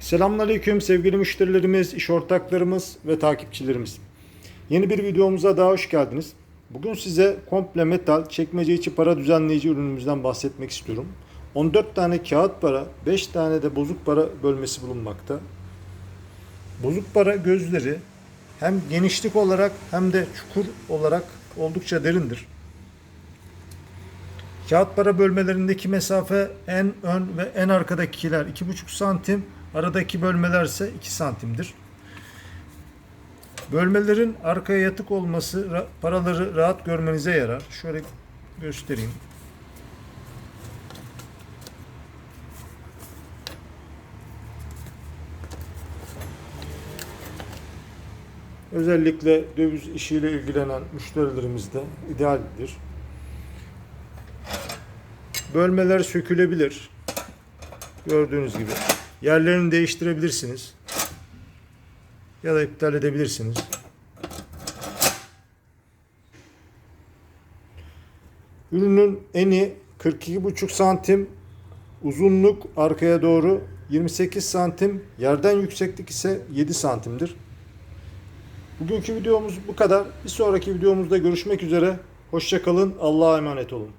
Selamünaleyküm sevgili müşterilerimiz, iş ortaklarımız ve takipçilerimiz. Yeni bir videomuza daha hoş geldiniz. Bugün size komple metal çekmece içi para düzenleyici ürünümüzden bahsetmek istiyorum. 14 tane kağıt para, 5 tane de bozuk para bölmesi bulunmakta. Bozuk para gözleri hem genişlik olarak hem de çukur olarak oldukça derindir. Kağıt para bölmelerindeki mesafe en ön ve en arkadakiler 2,5 santim, aradaki bölmeler ise 2 santimdir. Bölmelerin arkaya yatık olması ra- paraları rahat görmenize yarar. Şöyle göstereyim. Özellikle döviz işiyle ilgilenen müşterilerimiz de idealdir. Bölmeler sökülebilir. Gördüğünüz gibi. Yerlerini değiştirebilirsiniz. Ya da iptal edebilirsiniz. Ürünün eni 42,5 santim, uzunluk arkaya doğru 28 santim, yerden yükseklik ise 7 santimdir. Bugünkü videomuz bu kadar. Bir sonraki videomuzda görüşmek üzere. Hoşçakalın. Allah'a emanet olun.